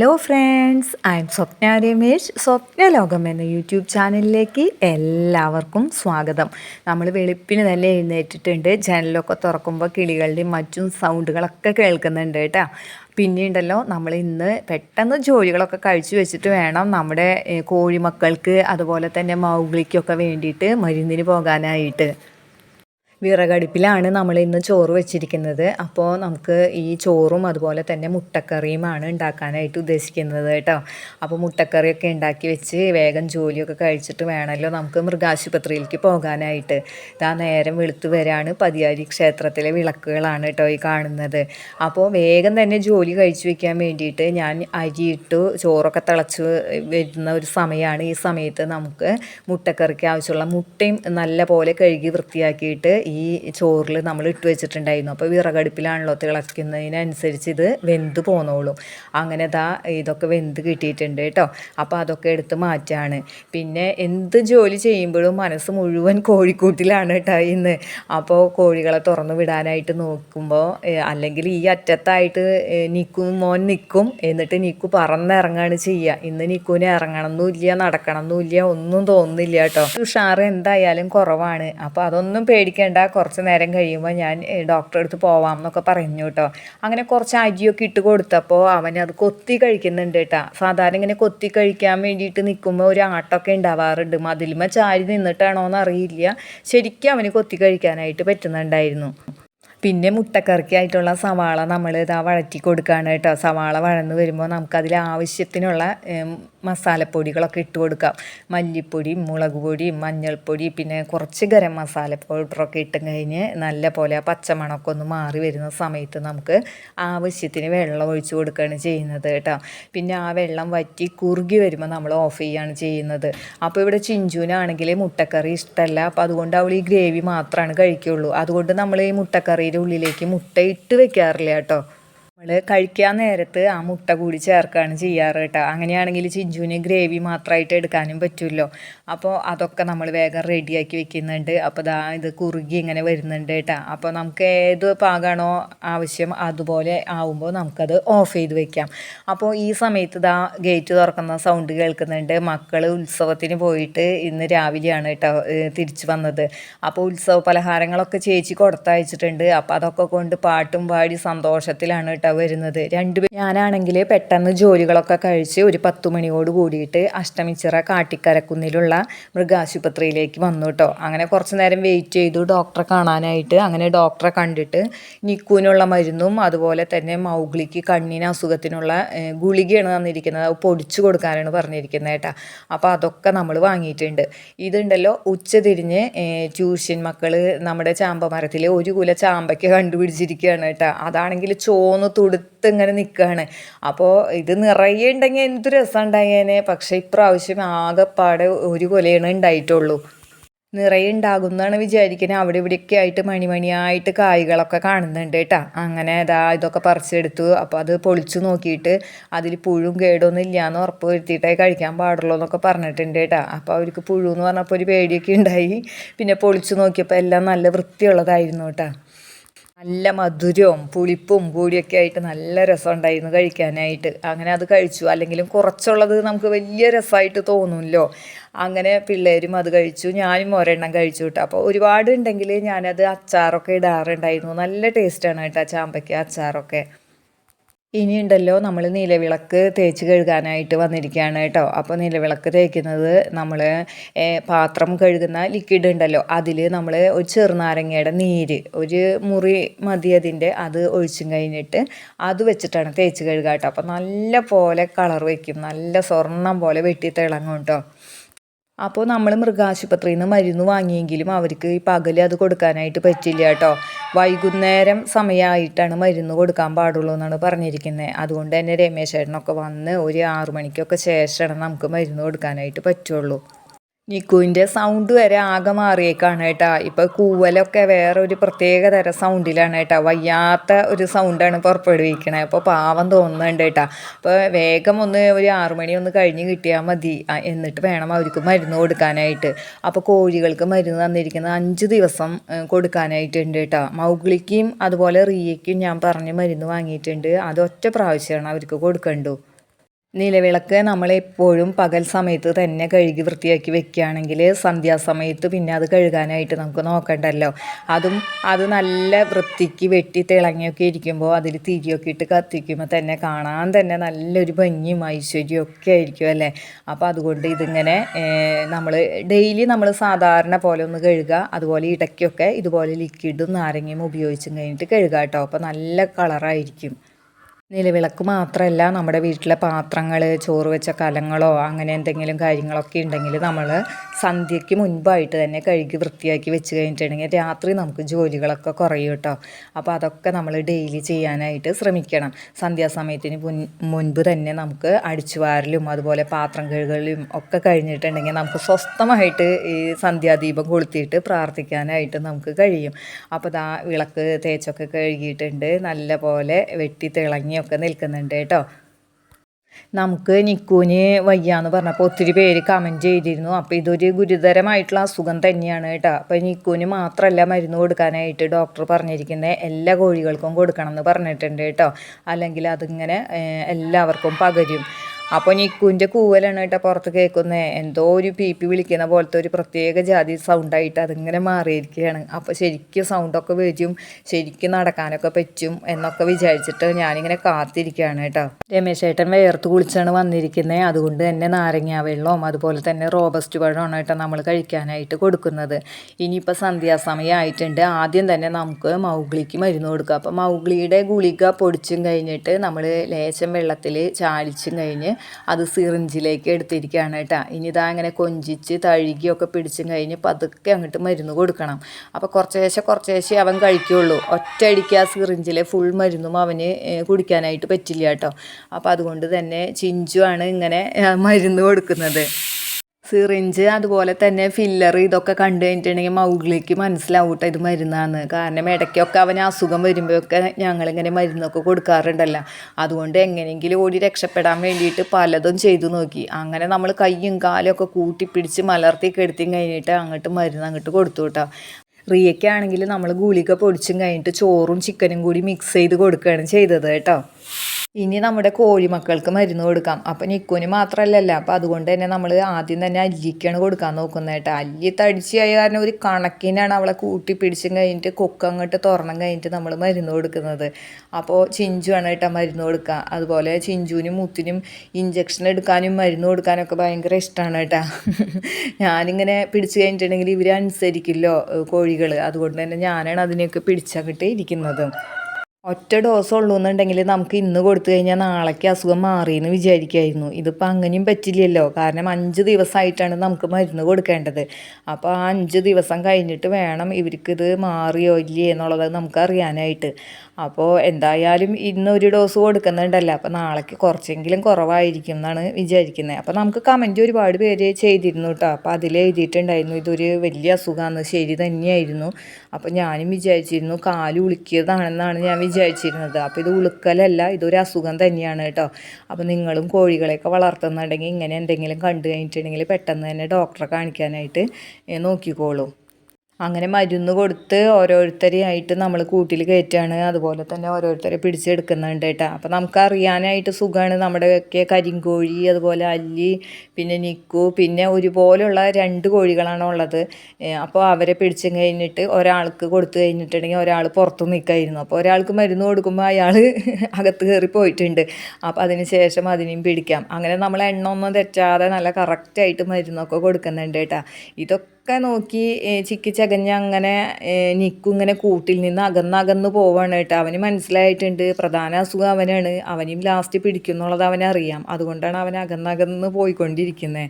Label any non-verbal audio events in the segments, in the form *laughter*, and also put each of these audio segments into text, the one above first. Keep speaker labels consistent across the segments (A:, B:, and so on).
A: Hello friends I am Swapna Ramesh. Swapna Lokam എന്ന YouTube ചാനലിലേക്ക് എല്ലാവർക്കും സ്വാഗതം. നമ്മൾ വെളുപ്പിന് തന്നെ എഴുന്നേറ്റിട്ടുണ്ട്. ജനലൊക്കെ തുറക്കുമ്പോൾ കിളികളുടെയും മറ്റും സൗണ്ടുകളൊക്കെ കേൾക്കുന്നുണ്ട് കേട്ടോ. പിന്നെയുണ്ടല്ലോ നമ്മൾ ഇന്ന് പെട്ടെന്ന് ജോലികളൊക്കെ കഴിച്ചു വെച്ചിട്ട് വേണം നമ്മുടെ കോഴിമക്കൾക്ക് അതുപോലെ തന്നെ മൗഗ്ലിക്കൊക്കെ വേണ്ടിയിട്ട് മരുന്നിന് പോകാനായിട്ട്. വിറകടുപ്പിലാണ് നമ്മൾ ഇന്ന് ചോറ് വെച്ചിരിക്കുന്നത്. അപ്പോൾ നമുക്ക് ഈ ചോറും അതുപോലെ തന്നെ മുട്ടക്കറിയുമാണ് ഉണ്ടാക്കാനായിട്ട് ഉദ്ദേശിക്കുന്നത് കേട്ടോ. അപ്പോൾ മുട്ടക്കറിയൊക്കെ ഉണ്ടാക്കി വെച്ച് വേഗം ജോലിയൊക്കെ കഴിച്ചിട്ട് വേണമല്ലോ നമുക്ക് മൃഗാശുപത്രിയിലേക്ക് പോകാനായിട്ട്. ഇതാ നേരം വെളുത്ത് വരാണ് പതിയാരി ക്ഷേത്രത്തിലെ വിളക്കുകളാണ് കേട്ടോ ഈ കാണുന്നത്. അപ്പോൾ വേഗം തന്നെ ജോലി കഴിച്ചു വെക്കാൻ വേണ്ടിയിട്ട് ഞാൻ അരിയിട്ടു ചോറൊക്കെ തിളച്ച് വരുന്ന ഒരു സമയമാണ്. ഈ സമയത്ത് നമുക്ക് മുട്ടക്കറിക്ക് ആവശ്യമുള്ള മുട്ടയും നല്ല പോലെ കഴുകി വൃത്തിയാക്കിയിട്ട് ചോറിൽ നമ്മൾ ഇട്ട് വെച്ചിട്ടുണ്ടായിരുന്നു. അപ്പോൾ വിറകടുപ്പിലാണല്ലോ തിളയ്ക്കുന്നതിനനുസരിച്ച് ഇത് വെന്ത് പോന്നോളും. അങ്ങനെ ദാ ഇതൊക്കെ വെന്ത് കിട്ടിയിട്ടുണ്ട് കേട്ടോ അപ്പോൾ അതൊക്കെ എടുത്ത് മാറ്റാണ്. പിന്നെ എന്ത് ജോലി ചെയ്യുമ്പോഴും മനസ്സ് മുഴുവൻ കോഴിക്കൂട്ടിലാണ് കേട്ടോ ഇന്ന്. അപ്പോൾ കോഴികളെ തുറന്നു വിടാനായിട്ട് നോക്കുമ്പോൾ അല്ലെങ്കിൽ ഈ അറ്റത്തായിട്ട് നിൽക്കും മോൻ നിൽക്കും എന്നിട്ട് നിക്കു പറന്നിറങ്ങാണ് ചെയ്യുക ഇന്ന് നിക്കുവിന് ഇറങ്ങണമെന്നില്ല നടക്കണമെന്നില്ല ഒന്നും തോന്നുന്നില്ല കേട്ടോ ഉഷാറ് എന്തായാലും കുറവാണ്. അപ്പോൾ അതൊന്നും പേടിക്കേണ്ട. കുറച്ച് നേരം കഴിയുമ്പോൾ ഞാൻ ഡോക്ടറെ അടുത്ത് പോവാം എന്നൊക്കെ പറഞ്ഞു കേട്ടോ അങ്ങനെ കുറച്ച് അരിയൊക്കെ ഇട്ട് കൊടുത്തപ്പോൾ അവൻ അത് കൊത്തി കഴിക്കുന്നുണ്ട് കേട്ടോ സാധാരണ ഇങ്ങനെ കൊത്തി കഴിക്കാൻ വേണ്ടിയിട്ട് നിൽക്കുമ്പോൾ ഒരു ആട്ടമൊക്കെ ഉണ്ടാവാറുണ്ട്. മതിലുമ ചാരി നിന്നിട്ടാണോ എന്ന് അറിയില്ല ശരിക്കും അവന് കൊത്തി കഴിക്കാനായിട്ട് പറ്റുന്നുണ്ടായിരുന്നു. പിന്നെ മുട്ടക്കറിക്കായിട്ടുള്ള സവാള നമ്മൾ ഇതാ വഴറ്റി കൊടുക്കുകയാണ് കേട്ടോ സവാള വഴന്ന് വരുമ്പോൾ നമുക്കതിൽ ആവശ്യത്തിനുള്ള മസാലപ്പൊടികളൊക്കെ ഇട്ട് കൊടുക്കാം. മല്ലിപ്പൊടി മുളക് പൊടി മഞ്ഞൾപ്പൊടി പിന്നെ കുറച്ച് ഗരം മസാല പൗഡറൊക്കെ ഇട്ട് കഴിഞ്ഞ് നല്ല പോലെ ആ പച്ചമണമൊക്കെ ഒന്ന് മാറി വരുന്ന സമയത്ത് നമുക്ക് ആവശ്യത്തിന് വെള്ളം ഒഴിച്ചു കൊടുക്കുകയാണ് ചെയ്യുന്നത് കേട്ടോ. പിന്നെ ആ വെള്ളം വറ്റി കുറുകി വരുമ്പോൾ നമ്മൾ ഓഫ് ചെയ്യുകയാണ് ചെയ്യുന്നത്. അപ്പോൾ ഇവിടെ ചിഞ്ചുവിനാണെങ്കിൽ മുട്ടക്കറി ഇഷ്ടമല്ല അപ്പോൾ അതുകൊണ്ട് അവൾ ഈ ഗ്രേവി മാത്രമാണ് കഴിക്കുള്ളൂ. അതുകൊണ്ട് നമ്മൾ ഈ മുട്ടക്കറിയുടെ ഉള്ളിലേക്ക് മുട്ട ഇട്ട് വെക്കാറില്ല കേട്ടോ. നമ്മൾ കഴിക്കാൻ നേരത്ത് ആ മുട്ട കൂടി ചേർക്കുകയാണ് ചെയ്യാറ് കേട്ടോ. അങ്ങനെയാണെങ്കിൽ ചിഞ്ചുവിന് ഗ്രേവി മാത്രമായിട്ട് എടുക്കാനും പറ്റുമല്ലോ. അപ്പോൾ അതൊക്കെ നമ്മൾ വേഗം റെഡിയാക്കി വെക്കുന്നുണ്ട്. അപ്പോൾ ദാ ഇത് കുറുകി ഇങ്ങനെ വരുന്നുണ്ട് കേട്ടോ. അപ്പോൾ നമുക്ക് ഏത് പാകമാണോ ആവശ്യം അതുപോലെ ആവുമ്പോൾ നമുക്കത് ഓഫ് ചെയ്ത് വെക്കാം. അപ്പോൾ ഈ സമയത്ത് ദാ ഗേറ്റ് തുറക്കുന്ന സൗണ്ട് കേൾക്കുന്നുണ്ട്. മക്കൾ ഉത്സവത്തിന് പോയിട്ട് ഇന്ന് രാവിലെയാണ് കേട്ടോ തിരിച്ചു വന്നത്. അപ്പോൾ ഉത്സവ പലഹാരങ്ങളൊക്കെ ചേച്ചി കൊടുത്തയച്ചിട്ടുണ്ട്. അപ്പോൾ അതൊക്കെ കൊണ്ട് പാട്ടും പാടി സന്തോഷത്തിലാണ് കേട്ടോ വരുന്നത്. രണ്ടു ഞാനാണെങ്കിൽ പെട്ടെന്ന് ജോലികളൊക്കെ കഴിച്ച് ഒരു പത്തു മണിയോട് കൂടിയിട്ട് അഷ്ടമിച്ചിറ കാട്ടിക്കരക്കുന്നിലുള്ള മൃഗാശുപത്രിയിലേക്ക് വന്നു കേട്ടോ അങ്ങനെ കുറച്ച് നേരം വെയിറ്റ് ചെയ്തു. ഡോക്ടറെ കാണാനായിട്ട് അങ്ങനെ ഡോക്ടറെ കണ്ടിട്ട് നിക്കുവിനുള്ള മരുന്നും അതുപോലെ തന്നെ മൗഗ്ലിക്ക് കണ്ണിന് അസുഖത്തിനുള്ള ഗുളികയാണ് തന്നിരിക്കുന്നത്. അത് പൊടിച്ചു കൊടുക്കാനാണ് പറഞ്ഞിരിക്കുന്നത് കേട്ടോ. അപ്പോൾ അതൊക്കെ നമ്മൾ വാങ്ങിയിട്ടുണ്ട്. ഇതുണ്ടല്ലോ ഉച്ചതിരിഞ്ഞ് ട്യൂഷൻ മക്കൾ നമ്മുടെ ചാമ്പ മരത്തിൽ ഒരു കുല ചാമ്പയ്ക്ക് കണ്ടുപിടിച്ചിരിക്കുകയാണ് കേട്ടോ. അതാണെങ്കിൽ ചോന്ന് തുടുത്ത് ഇങ്ങനെ നിൽക്കുകയാണ് അപ്പോൾ ഇത് നിറയെ ഉണ്ടെങ്കിൽ എന്ത് രസം ഉണ്ടായേനെ. പക്ഷേ ഇപ്രാവശ്യം ആകെപ്പാടെ ഒരു കൊലയാണ് ഉണ്ടായിട്ടുള്ളൂ. നിറയെ ഉണ്ടാകുന്നതാണ് വിചാരിക്കുന്നത് അവിടെ ഇവിടെയൊക്കെ ആയിട്ട് മണിമണിയായിട്ട് കായ്കളൊക്കെ കാണുന്നുണ്ട് കേട്ടോ. അങ്ങനെ ഇതാ ഇതൊക്കെ പറിച്ചെടുത്തു. അപ്പോൾ അത് പൊളിച്ചു നോക്കിയിട്ട് അതിൽ പുഴും കേടൊന്നും ഇല്ലയെന്ന് ഉറപ്പ് വരുത്തിയിട്ടേ കഴിക്കാൻ പാടുള്ളൂ എന്നൊക്കെ പറഞ്ഞിട്ടുണ്ട് കേട്ടോ. അപ്പോൾ അവർക്ക് പുഴു എന്ന് പറഞ്ഞപ്പോൾ ഒരു പേടിയൊക്കെ ഉണ്ടായി. പിന്നെ പൊളിച്ചു നോക്കിയപ്പോൾ എല്ലാം നല്ല വൃത്തിയുള്ളതായിരുന്നു കേട്ടോ. നല്ല മധുരവും പുളിപ്പും കൂടിയൊക്കെ ആയിട്ട് നല്ല രസമുണ്ടായിരുന്നു കഴിക്കാനായിട്ട്. അങ്ങനെ അത് കഴിച്ചു. അല്ലെങ്കിലും കുറച്ചുള്ളത് നമുക്ക് വലിയ രസമായിട്ട് തോന്നുമല്ലോ അങ്ങനെ പിള്ളേരും അത് കഴിച്ചു. ഞാനും ഒരെണ്ണം കഴിച്ചു കേട്ടോ. അപ്പോൾ ഒരുപാട് ഉണ്ടെങ്കിൽ ഞാനത് അച്ചാറൊക്കെ ഇടാറുണ്ടായിരുന്നു. നല്ല ടേസ്റ്റാണ് കേട്ടോ ചാമ്പയ്ക്ക അച്ചാറൊക്കെ. ഇനിയുണ്ടല്ലോ നമ്മൾ നിലവിളക്ക് തേച്ച് കഴുകാനായിട്ട് വന്നിരിക്കുകയാണ് കേട്ടോ. അപ്പോൾ നിലവിളക്ക് തേക്കുന്നത് നമ്മൾ പാത്രം കഴുകുന്ന ലിക്വിഡ് ഉണ്ടല്ലോ അതിൽ നമ്മൾ ഒരു ചെറുനാരങ്ങയുടെ നീര് ഒരു മുറി മതി അതിന്റെ അത് ഒഴിച്ചും കഴിഞ്ഞിട്ട് അത് വെച്ചിട്ടാണ് തേച്ച് കഴുകുക കേട്ടോ. അപ്പോൾ നല്ല പോലെ കളർ വയ്ക്കും നല്ല സ്വർണം പോലെ വെട്ടി തിളങ്ങും കേട്ടോ. അപ്പോൾ നമ്മൾ മൃഗാശുപത്രിയിൽ നിന്ന് മരുന്ന് വാങ്ങിയെങ്കിലും അവർക്ക് ഈ പകൽ അത് കൊടുക്കാനായിട്ട് പറ്റില്ല കേട്ടോ. വൈകുന്നേരം സമയമായിട്ടാണ് മരുന്ന് കൊടുക്കാൻ പാടുള്ളൂ എന്നാണ് പറഞ്ഞിരിക്കുന്നത് അതുകൊണ്ട് തന്നെ രമേശേട്ടനൊക്കെ വന്ന് ഒരു ആറു മണിക്കൊക്കെ ശേഷമാണ് നമുക്ക് മരുന്ന് കൊടുക്കാനായിട്ട് പറ്റുള്ളൂ. നിക്കുവിന്റെ സൗണ്ട് വരെ ആകെ മാറിയേക്കാണ് കേട്ടാ. ഇപ്പോൾ കൂവലൊക്കെ വേറെ ഒരു പ്രത്യേക തരം സൗണ്ടിലാണ് കേട്ടാ. വയ്യാത്ത ഒരു സൗണ്ടാണ് പുറപ്പെടുവിക്കണേ. അപ്പോൾ പാവം തോന്നുന്നുണ്ട് കേട്ടാ. അപ്പോൾ വേഗം ഒന്ന് ഒരു ആറുമണി ഒന്ന് കഴിഞ്ഞ് കിട്ടിയാൽ മതി. എന്നിട്ട് വേണം അവർക്ക് മരുന്ന് കൊടുക്കാനായിട്ട്. അപ്പോൾ കോഴികൾക്ക് മരുന്ന് തന്നിരിക്കുന്നത് അഞ്ച് ദിവസം കൊടുക്കാനായിട്ടുണ്ട് കേട്ടാ. മൗഗ്ലിക്കും അതുപോലെ റിയയ്ക്കും ഞാൻ പറഞ്ഞ് മരുന്ന് വാങ്ങിയിട്ടുണ്ട്. അത് ഒറ്റ പ്രാവശ്യമാണ് അവർക്ക് കൊടുക്കണ്ടു. നിലവിളക്ക് നമ്മളെപ്പോഴും പകൽ സമയത്ത് തന്നെ കഴുകി വൃത്തിയാക്കി വെക്കുകയാണെങ്കിൽ സന്ധ്യാസമയത്ത് പിന്നെ അത് കഴുകാനായിട്ട് നമുക്ക് നോക്കണ്ടല്ലോ. അതും അത് നല്ല വൃത്തിക്ക് വെട്ടി തിളങ്ങിയൊക്കെ ഇരിക്കുമ്പോൾ അതിൽ തിരിയൊക്കെ ഇട്ട് കത്തിക്കുമ്പോൾ തന്നെ കാണാൻ തന്നെ നല്ലൊരു ഭംഗിയും ഐശ്വര്യവും ഒക്കെ ആയിരിക്കും അല്ലേ? അപ്പോൾ അതുകൊണ്ട് ഇതിങ്ങനെ നമ്മൾ ഡെയിലി നമ്മൾ സാധാരണ പോലെ ഒന്ന് കഴുകുക അതുപോലെ ഇടയ്ക്കൊക്കെ ഇതുപോലെ ലിക്വിഡും നാരങ്ങയും ഉപയോഗിച്ചും കഴിഞ്ഞിട്ട് കഴുകുക കേട്ടോ. അപ്പോൾ നല്ല കളറായിരിക്കും നിലവിളക്ക് മാത്രമല്ല നമ്മുടെ വീട്ടിലെ പാത്രങ്ങൾ ചോറ് വെച്ച കലങ്ങളോ അങ്ങനെ എന്തെങ്കിലും കാര്യങ്ങളൊക്കെ ഉണ്ടെങ്കിൽ നമ്മൾ സന്ധ്യയ്ക്ക് മുൻപായിട്ട് തന്നെ കഴുകി വൃത്തിയാക്കി വെച്ച് കഴിഞ്ഞിട്ടുണ്ടെങ്കിൽ രാത്രി നമുക്ക് ജോലികളൊക്കെ കുറയും കേട്ടോ. അപ്പോൾ അതൊക്കെ നമ്മൾ ഡെയിലി ചെയ്യാനായിട്ട് ശ്രമിക്കണം. സന്ധ്യാസമയത്തിന് മുൻ മുൻപ് തന്നെ നമുക്ക് അടിച്ചുവാരലും അതുപോലെ പാത്രം കഴുകലും ഒക്കെ കഴിഞ്ഞിട്ടുണ്ടെങ്കിൽ നമുക്ക് സ്വസ്ഥമായിട്ട് ഈ സന്ധ്യാദീപം കൊളുത്തിയിട്ട് പ്രാർത്ഥിക്കാനായിട്ട് നമുക്ക് കഴിയും. അപ്പോൾ ദാ വിളക്ക് തേച്ചൊക്കെ കഴുകിയിട്ടുണ്ട്. നല്ല പോലെ വെട്ടി തിളങ്ങി ഒക്കെ നിൽക്കുന്നുണ്ട് കേട്ടോ. നമുക്ക് നിക്കൂന് വയ്യാന്ന് പറഞ്ഞപ്പോൾ ഒത്തിരി പേര് കമന്റ് ചെയ്തിരുന്നു. അപ്പോൾ ഇതൊരു ഗുരുതരമായിട്ടുള്ള അസുഖം തന്നെയാണ് കേട്ടോ. അപ്പോൾ നിക്കൂന് മാത്രമല്ല മരുന്ന് കൊടുക്കാനായിട്ട് ഡോക്ടർ പറഞ്ഞിരിക്കുന്നത് എല്ലാ കോഴികൾക്കും കൊടുക്കണം എന്ന് പറഞ്ഞിട്ടുണ്ട് കേട്ടോ. അല്ലെങ്കിൽ അതിങ്ങനെ എല്ലാവർക്കും പകരും. അപ്പോൾ നിക്കുവിന്റെ കൂവലാണ് കേട്ടോ പുറത്ത് കേൾക്കുന്നത് എന്തോ ഒരു പി പി വിളിക്കുന്ന പോലത്തെ ഒരു പ്രത്യേക ജാതി സൗണ്ടായിട്ട് അതിങ്ങനെ മാറിയിരിക്കുകയാണ്. അപ്പോൾ ശരിക്കും സൗണ്ടൊക്കെ വരും ശരിക്കും നടക്കാനൊക്കെ പറ്റും എന്നൊക്കെ വിചാരിച്ചിട്ട് ഞാനിങ്ങനെ കാത്തിരിക്കുകയാണ് കേട്ടോ. രമേശ് ഏട്ടൻ വേർത്ത് കുളിച്ചാണ് വന്നിരിക്കുന്നത് അതുകൊണ്ട് തന്നെ നാരങ്ങ വെള്ളവും അതുപോലെ തന്നെ റോബസ്റ്റ് പഴമാണ് കേട്ടോ നമ്മൾ കഴിക്കാനായിട്ട് കൊടുക്കുന്നത്. ഇനിയിപ്പോൾ സന്ധ്യാസമയം ആയിട്ടുണ്ട് ആദ്യം തന്നെ നമുക്ക് മൗഗ്ലിക്ക് മരുന്ന് കൊടുക്കുക അപ്പോൾ മൗഗ്ലിയുടെ ഗുളിക പൊടിച്ചും കഴിഞ്ഞിട്ട് നമ്മൾ ലേശം വെള്ളത്തിൽ ചാലിച്ചും കഴിഞ്ഞ് അത് സിറിഞ്ചിലേക്ക് എടുത്തിരിക്കുകയാണ് കേട്ടോ. ഇനി ഇതാ അങ്ങനെ കൊഞ്ചിച്ച് തഴുകിയൊക്കെ പിടിച്ചും കഴിഞ്ഞ് പതുക്കെ അങ്ങോട്ട് മരുന്ന് കൊടുക്കണം. അപ്പോൾ കുറച്ചേശ്ശെ കുറച്ചേശ്ശെ അവൻ കഴിക്കുകയുള്ളൂ ഒറ്റയടിക്ക് ആ സിറിഞ്ചിലെ ഫുൾ മരുന്നും അവന് കുടിക്കാനായിട്ട് പറ്റില്ല കേട്ടോ. അപ്പോൾ അതുകൊണ്ട് തന്നെ ചിഞ്ചുവാണ് ഇങ്ങനെ മരുന്ന് കൊടുക്കുന്നത്. സിറിഞ്ച് അതുപോലെ തന്നെ ഫില്ലർ ഇതൊക്കെ കണ്ടു കഴിഞ്ഞിട്ടുണ്ടെങ്കിൽ മൗഗ്ലിക്ക് മനസ്സിലാവൂട്ട ഇത് മരുന്നാണ് കാരണം ഇടയ്ക്കൊക്കെ അവന് അസുഖം വരുമ്പോഴൊക്കെ ഞങ്ങളിങ്ങനെ മരുന്നൊക്കെ കൊടുക്കാറുണ്ടല്ലോ. അതുകൊണ്ട് എങ്ങനെയെങ്കിലും ഓടി രക്ഷപ്പെടാൻ വേണ്ടിയിട്ട് പലതും ചെയ്തു നോക്കി. അങ്ങനെ നമ്മൾ കയ്യും കാലും ഒക്കെ കൂട്ടിപ്പിടിച്ച് മലർത്തി കെടുത്തി കഴിഞ്ഞിട്ട് അങ്ങോട്ട് മരുന്ന് അങ്ങോട്ട് കൊടുത്തു കേട്ടോ. റിയയ്ക്കാണെങ്കിൽ നമ്മൾ ഗുളിക പൊടിച്ചും കഴിഞ്ഞിട്ട് ചോറും ചിക്കനും കൂടി മിക്സ് ചെയ്ത് കൊടുക്കുകയാണ് ചെയ്തത് കേട്ടോ. ഇനി നമ്മുടെ കോഴിമക്കൾക്ക് മരുന്ന് കൊടുക്കാം. അപ്പം നിക്കുന് മാത്രമല്ലല്ലോ അപ്പം അതുകൊണ്ട് തന്നെ നമ്മൾ ആദ്യം തന്നെ അല്ലിക്കാണ് കൊടുക്കാൻ നോക്കുന്നത് കേട്ടോ. അല്ലി തടിച്ചായ കാരണം ഒരു കണക്കിനാണ് അവളെ കൂട്ടി പിടിച്ചും കഴിഞ്ഞിട്ട് കൊക്കങ്ങോട്ട് തുറണം കഴിഞ്ഞിട്ട് നമ്മൾ മരുന്ന് കൊടുക്കുന്നത്. അപ്പോൾ ചിഞ്ചുവാണ് കേട്ടോ മരുന്ന് കൊടുക്കുക അതുപോലെ ചിഞ്ചുവിനും മുത്തിനും ഇഞ്ചക്ഷൻ എടുക്കാനും മരുന്ന് കൊടുക്കാനൊക്കെ ഭയങ്കര ഇഷ്ടമാണ് കേട്ടോ. ഞാനിങ്ങനെ പിടിച്ചു കഴിഞ്ഞിട്ടുണ്ടെങ്കിൽ ഇവർ അനുസരിക്കില്ലോ കോഴികൾ അതുകൊണ്ട് തന്നെ ഞാനാണ് അതിനെയൊക്കെ പിടിച്ചങ്ങോട്ട് ഇരിക്കുന്നത്. ഒറ്റ ഡോസ് ഉള്ളൂ എന്നുണ്ടെങ്കിൽ നമുക്ക് ഇന്ന് കൊടുത്തു കഴിഞ്ഞാൽ നാളേക്ക് അസുഖം മാറിയെന്ന് വിചാരിക്കുമായിരുന്നു ഇതിപ്പോൾ അങ്ങനെയും പറ്റില്ലല്ലോ. കാരണം അഞ്ച് ദിവസമായിട്ടാണ് നമുക്ക് മരുന്ന് കൊടുക്കേണ്ടത്. അപ്പോൾ ആ അഞ്ച് ദിവസം കഴിഞ്ഞിട്ട് വേണം ഇവർക്കിത് മാറിയോ ഇല്ലേ എന്നുള്ളത് നമുക്ക് അറിയാനായിട്ട്. അപ്പോൾ എന്തായാലും ഇന്ന് ഒരു ഡോസ് കൊടുക്കുന്നുണ്ടല്ലോ. അപ്പോൾ നാളേക്ക് കുറച്ചെങ്കിലും കുറവായിരിക്കും എന്നാണ് വിചാരിക്കുന്നത് അപ്പോൾ നമുക്ക് കമന്റ് ഒരുപാട് പേര് ചെയ്തിരുന്നു കേട്ടോ അപ്പോൾ അതിൽ എഴുതിയിട്ടുണ്ടായിരുന്നു ഇതൊരു വലിയ അസുഖമാണ് ശരി തന്നെയായിരുന്നു. അപ്പോൾ ഞാനും വിചാരിച്ചിരുന്നു കാൽ ഉളുക്കിയതാണെന്നാണ് ഞാൻ വിചാരിച്ചിരുന്നത്. അപ്പോൾ ഇത് ഉളുക്കലല്ല ഇതൊരു അസുഖം തന്നെയാണ് കേട്ടോ അപ്പോൾ നിങ്ങളും കോഴികളെയൊക്കെ വളർത്തുന്നുണ്ടെങ്കിൽ ഇങ്ങനെ എന്തെങ്കിലും കണ്ടു കഴിഞ്ഞിട്ടുണ്ടെങ്കിൽ പെട്ടെന്ന് തന്നെ ഡോക്ടറെ കാണിക്കാനായിട്ട് നോക്കിക്കോളൂ. അങ്ങനെ മരുന്ന് കൊടുത്ത് ഓരോരുത്തരെയായിട്ട് നമ്മൾ കൂട്ടിൽ കയറ്റുകയാണ് അതുപോലെ തന്നെ ഓരോരുത്തരെ പിടിച്ചെടുക്കുന്നുണ്ട് കേട്ടോ. അപ്പോൾ നമുക്ക് നമുക്കറിയാനായിട്ട് സുഖമാണ് നമ്മുടെയൊക്കെ കരിങ്കോഴി അതുപോലെ അല്ലി പിന്നെ നിക്കു പിന്നെ ഒരുപോലെയുള്ള രണ്ട് കോഴികളാണ് ഉള്ളത്. അപ്പോൾ അവരെ പിടിച്ചു കഴിഞ്ഞിട്ട് ഒരാൾക്ക് കൊടുത്തു കഴിഞ്ഞിട്ടുണ്ടെങ്കിൽ ഒരാൾ പുറത്ത് നിൽക്കായിരുന്നു അപ്പോൾ ഒരാൾക്ക് മരുന്ന് കൊടുക്കുമ്പോൾ അയാൾ *laughs* അകത്ത് കയറി പോയിട്ടുണ്ട്. അപ്പോൾ അതിന് ശേഷം അതിനെയും പിടിക്കാം. അങ്ങനെ നമ്മൾ എണ്ണ ഒന്നും തെറ്റാതെ നല്ല കറക്റ്റായിട്ട് മരുന്നൊക്കെ കൊടുക്കുന്നുണ്ട് കേട്ടോ. ഇതൊക്കെ ഒക്കെ നോക്കി ചിക്കി ചകഞ്ഞ് അങ്ങനെ നിക്കും ഇങ്ങനെ കൂട്ടിൽ നിന്ന് അകന്നകന്ന് പോവാണ് കേട്ടോ. അവന് മനസ്സിലായിട്ടുണ്ട് പ്രധാന അസുഖം അവനാണ്. അവനെയും ലാസ്റ്റ് പിടിക്കും എന്നുള്ളത് അവനറിയാം. അതുകൊണ്ടാണ് അവൻ അകന്നകന്ന് പോയിക്കൊണ്ടിരിക്കുന്നത്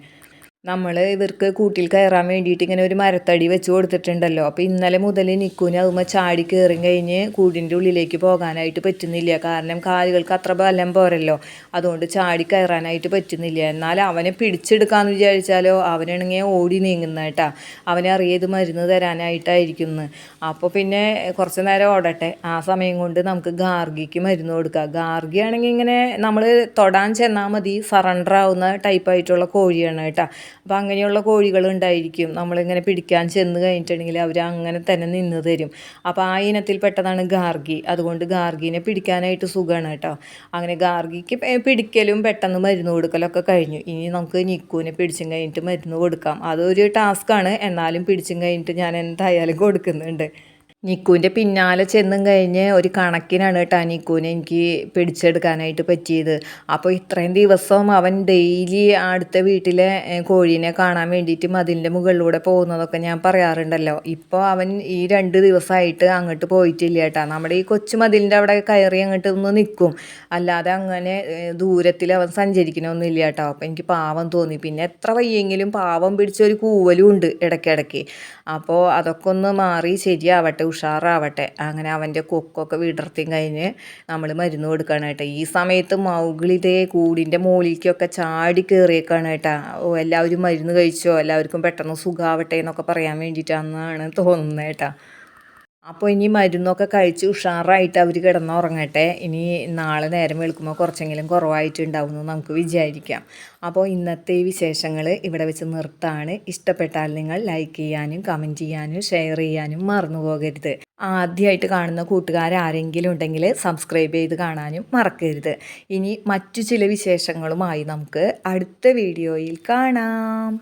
A: നമ്മൾ ഇവർക്ക് കൂട്ടിൽ കയറാൻ വേണ്ടിയിട്ട് ഇങ്ങനെ ഒരു മരത്തടി വെച്ച് കൊടുത്തിട്ടുണ്ടല്ലോ. അപ്പോൾ ഇന്നലെ മുതൽ നിൽക്കൂന് അതുമ്പോൾ ചാടി കയറി കഴിഞ്ഞ് കൂടിന്റെ ഉള്ളിലേക്ക് പോകാനായിട്ട് പറ്റുന്നില്ല. കാരണം കാലുകൾക്ക് അത്ര ബലം പോരല്ലോ. അതുകൊണ്ട് ചാടി കയറാനായിട്ട് പറ്റുന്നില്ല. എന്നാൽ അവനെ പിടിച്ചെടുക്കാമെന്ന് വിചാരിച്ചാലോ അവനാണെങ്കിൽ ഓടി നീങ്ങുന്ന കേട്ടാ. അവനെ അറിയത് മരുന്ന് തരാനായിട്ടായിരിക്കുന്നു. അപ്പോൾ പിന്നെ കുറച്ച് നേരം ഓടട്ടെ. ആ സമയം കൊണ്ട് നമുക്ക് ഗാർഗിക്ക് മരുന്ന് കൊടുക്കാം. ഗാർഗി ആണെങ്കിൽ ഇങ്ങനെ നമ്മൾ തൊടാൻ ചെന്നാൽ മതി. സറണ്ടർ ആവുന്ന ടൈപ്പായിട്ടുള്ള കോഴിയാണ് കേട്ടോ. അപ്പോൾ അങ്ങനെയുള്ള കോഴികൾ ഉണ്ടായിരിക്കും. നമ്മളിങ്ങനെ പിടിക്കാൻ ചെന്ന് കഴിഞ്ഞിട്ടുണ്ടെങ്കിൽ അവർ അങ്ങനെ തന്നെ നിന്ന് തരും. അപ്പോൾ ആ ഇനത്തിൽ പെട്ടതാണ് ഗാർഗി. അതുകൊണ്ട് ഗാർഗീനെ പിടിക്കാനായിട്ട് സുഖമാണ് കേട്ടോ. അങ്ങനെ ഗാർഗിക്ക് പിടിക്കലും പെട്ടെന്ന് മരുന്ന് കൊടുക്കലൊക്കെ കഴിഞ്ഞു. ഇനി നമുക്ക് നിക്കുവിനെ പിടിച്ചും കഴിഞ്ഞിട്ട് മരുന്ന് കൊടുക്കാം. അതൊരു ടാസ്ക്കാണ്. എന്നാലും പിടിച്ചും കഴിഞ്ഞിട്ട് ഞാൻ എന്തായാലും കൊടുക്കുന്നുണ്ട്. നിക്കുവിന്റെ പിന്നാലെ ചെന്നും കഴിഞ്ഞ് ഒരു കണക്കിനാണ് കേട്ടോ നിക്കുവിനെ എനിക്ക് പിടിച്ചെടുക്കാനായിട്ട് പറ്റിയത്. അപ്പോൾ ഇത്രയും ദിവസം അവൻ ഡെയിലി അടുത്ത വീട്ടിലെ കോഴീനെ കാണാൻ വേണ്ടിയിട്ട് മതിലിന്റെ മുകളിലൂടെ പോകുന്നതൊക്കെ ഞാൻ പറയാറുണ്ടല്ലോ. ഇപ്പോൾ അവൻ ഈ രണ്ട് ദിവസമായിട്ട് അങ്ങോട്ട് പോയിട്ടില്ല കേട്ടോ. നമ്മുടെ ഈ കൊച്ചു മതിലിന്റെ അവിടെ കയറി അങ്ങോട്ട് ഒന്ന് നിൽക്കും. അല്ലാതെ അങ്ങനെ ദൂരത്തിൽ അവൻ സഞ്ചരിക്കണമൊന്നുമില്ല കേട്ടോ. അപ്പോൾ എനിക്ക് പാവം തോന്നി. പിന്നെ എത്ര വയ്യെങ്കിലും പാവം പിടിച്ച ഒരു കൂവലും ഉണ്ട് ഇടയ്ക്കിടയ്ക്ക്. അപ്പോൾ അതൊക്കെ ഒന്ന് മാറി ശരിയാവട്ടെ ഉഷാറാവട്ടെ. അങ്ങനെ അവന്റെ കൊക്കൊക്കെ വിടർത്തിയും കഴിഞ്ഞ് നമ്മൾ മരുന്ന് കൊടുക്കാനായിട്ട് കേട്ടോ. ഈ സമയത്ത് മൗഗിളിതേ കൂടിന്റെ മുകളിലേക്കൊക്കെ ചാടി കയറിയേക്കാണ് കേട്ടോ. ഓ എല്ലാവരും മരുന്ന് കഴിച്ചോ? എല്ലാവർക്കും പെട്ടെന്ന് സുഖാവട്ടെ എന്നൊക്കെ പറയാൻ വേണ്ടിയിട്ടാണെന്നാണ് തോന്നുന്നത് കേട്ടോ. അപ്പോൾ ഇനി മരുന്നൊക്കെ കഴിച്ച് ഉഷാറായിട്ട് അവർ കിടന്നുറങ്ങട്ടെ ഇനി നാളെ നേരം വെളുക്കുമ്പോൾ കുറച്ചെങ്കിലും കുറവായിട്ടുണ്ടാവും എന്ന് നമുക്ക് വിചാരിക്കാം. അപ്പോൾ ഇന്നത്തെ വിശേഷങ്ങൾ ഇവിടെ വെച്ച് നിർത്താണ്. ഇഷ്ടപ്പെട്ടാൽ നിങ്ങൾ ലൈക്ക് ചെയ്യാനും കമന്റ് ചെയ്യാനും ഷെയർ ചെയ്യാനും മറന്നു പോകരുത്. ആദ്യമായിട്ട് കാണുന്ന കൂട്ടുകാരാരെങ്കിലും ഉണ്ടെങ്കിൽ സബ്സ്ക്രൈബ് ചെയ്ത് കാണാനും മറക്കരുത്. ഇനി മറ്റു ചില വിശേഷങ്ങളുമായി നമുക്ക് അടുത്ത വീഡിയോയിൽ കാണാം.